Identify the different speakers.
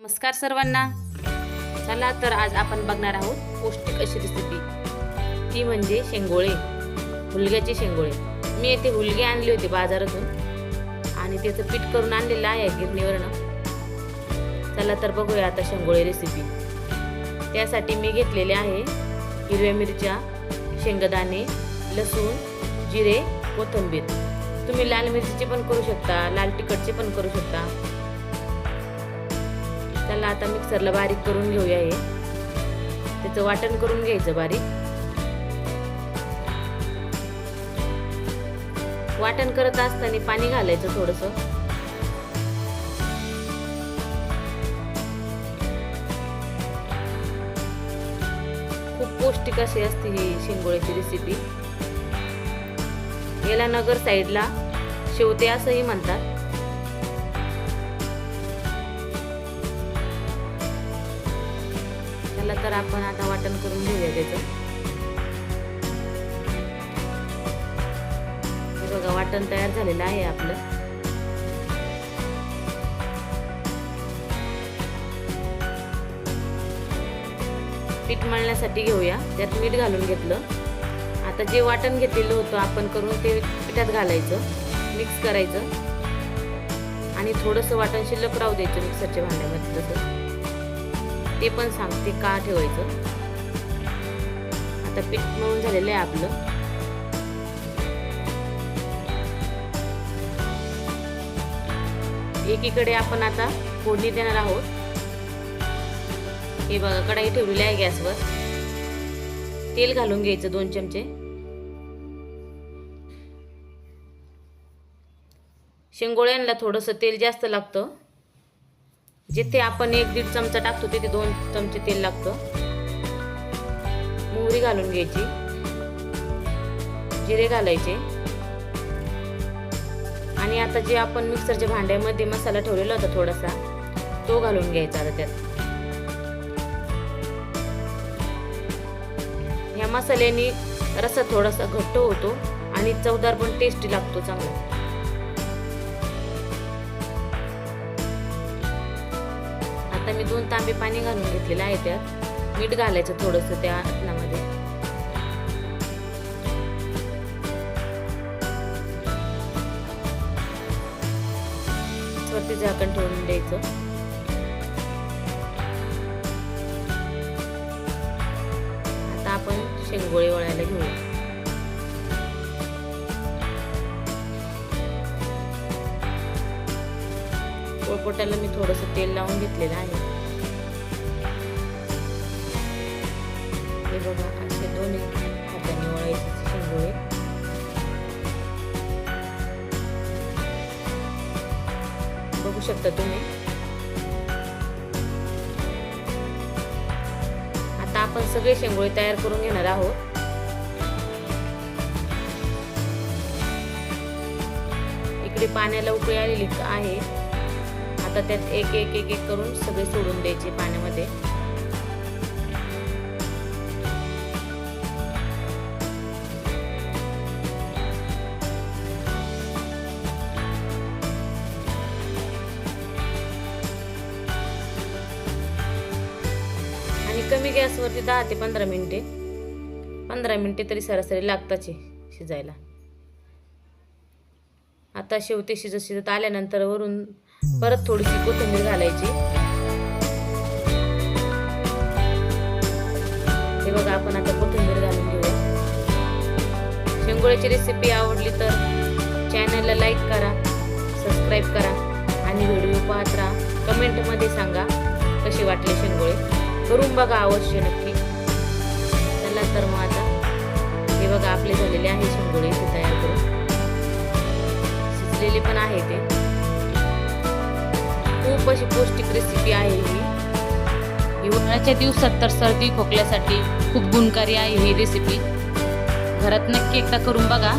Speaker 1: नमस्कार सर्वांना. चला तर आज आपण बघणार आहोत पौष्टिक अशी रेसिपी ती म्हणजे शेंगोळे. हुलग्याचे शेंगोळे. मी येथे हुलगे आणले होते बाजारातून. आणि त्याचं पीठ करून आणलेलं आहे गिरणीवरनं. चला तर बघूया आता शेंगोळे रेसिपी त्यासाठी मी घेतलेले आहे हिरव्या मिरच्या शेंगदाणे लसूण जिरे कोथिंबीर. तुम्ही लाल मिरचीचे पण करू शकता लाल तिखटचे पण करू शकता. त्याला आता मिक्सरला बारीक करून घेऊया हे. त्याचं वाटण करून घ्यायचं बारीक. वाटण करत असताना पाणी घालायचं थोडस. खूप पौष्टिक अशी असते ही शिंगोळ्याची रेसिपी याला नगर साईडला शेवते असंही म्हणतात. त्याला तर आपण आता वाटण करून घेऊया त्याचं. हे बघा वाटण तयार झालेलं आहे आपलं. पीठ मळण्यासाठी घेऊया. त्यात मीठ घालून घेतलं. आता जे वाटण घेतलेलं होतं आपण करून ते पिठात घालायचं मिक्स करायचं. आणि थोडंसं वाटण शिल्लक राहू द्यायचं मिक्सरच्या भांड्यामध्ये तसं. ते पण सांगते का ठेवायचं. आता पीठ मळून झालेलं आहे आपलं. एकीकडे आपण आता फोडणी देणार आहोत. हे बघा कढाई ठेवलेली आहे गॅसवर. तेल घालून घ्यायचं दोन चमचे. शेंगोळ्यांना थोडंसं तेल जास्त लागतं. जिथे आपण एक दीड चमचा टाकतो तिथे दोन चमचे तेल लागतं. मोहरी घालून घ्यायची. जिरे घालायचे. आणि आता जे आपण मिक्सरच्या भांड्यामध्ये मसाला ठेवलेला होता थोडासा तो घालून घ्यायचा आता त्यात. ह्या मसाल्याने रसा थोडासा घट्ट होतो आणि चवदार पण टेस्टी लागतो चांगला. आता मी दोन तांबे पाणी घालून घेतलेलं आहे त्यात. मीठ घालायचं थोडंसं त्या अन्नामध्ये वरती झाकण ठेवून द्यायचं. आता आपण शेंगोळे वळायला घेऊया. पोळपोटाला मी थोडंसं तेल लावून घेतलेलं आहे. हे बघा असे दोन्ही हाताने वळायचे शेंगोळे. बघू शकता तुम्ही. आता आपण सगळे शेंगोळे तयार करून घेणार आहोत. इकडे पाण्याला उकळी आलेली आहे. आता त्यात एक एक एक एक करून सगळे सोडून द्यायचे पाण्यामध्ये. आणि कमी गॅसवरती दहा ते पंधरा मिनिटे पंधरा मिनिटे तरी सरासरी लागताच शिजायला. आता शेवटी शिजत शिजत आल्यानंतर वरून परत थोडीशी कोथिंबीर घालायची. हे बघा आपण आता कोथिंबीर घालून घेऊया. शेंगोळ्याची रेसिपी आवडली तर चॅनलला लाईक करा सबस्क्राईब करा आणि व्हिडिओ पाहत राहा. कमेंटमध्ये सांगा कशी वाटले शेंगोळे. करून बघा अवश्य नक्की. चला तर मग आता हे बघा आपले झालेले आहे शेंगोळे इथे तयार करून. शिजलेले पण आहे ते. खूप अशी पौष्टिक रेसिपी आहे ही. हिवाळ्याच्या दिवसात तर सर्दी खोकल्यासाठी खूप गुणकारी आहे ही रेसिपी घरात नक्की एकदा करून बघा.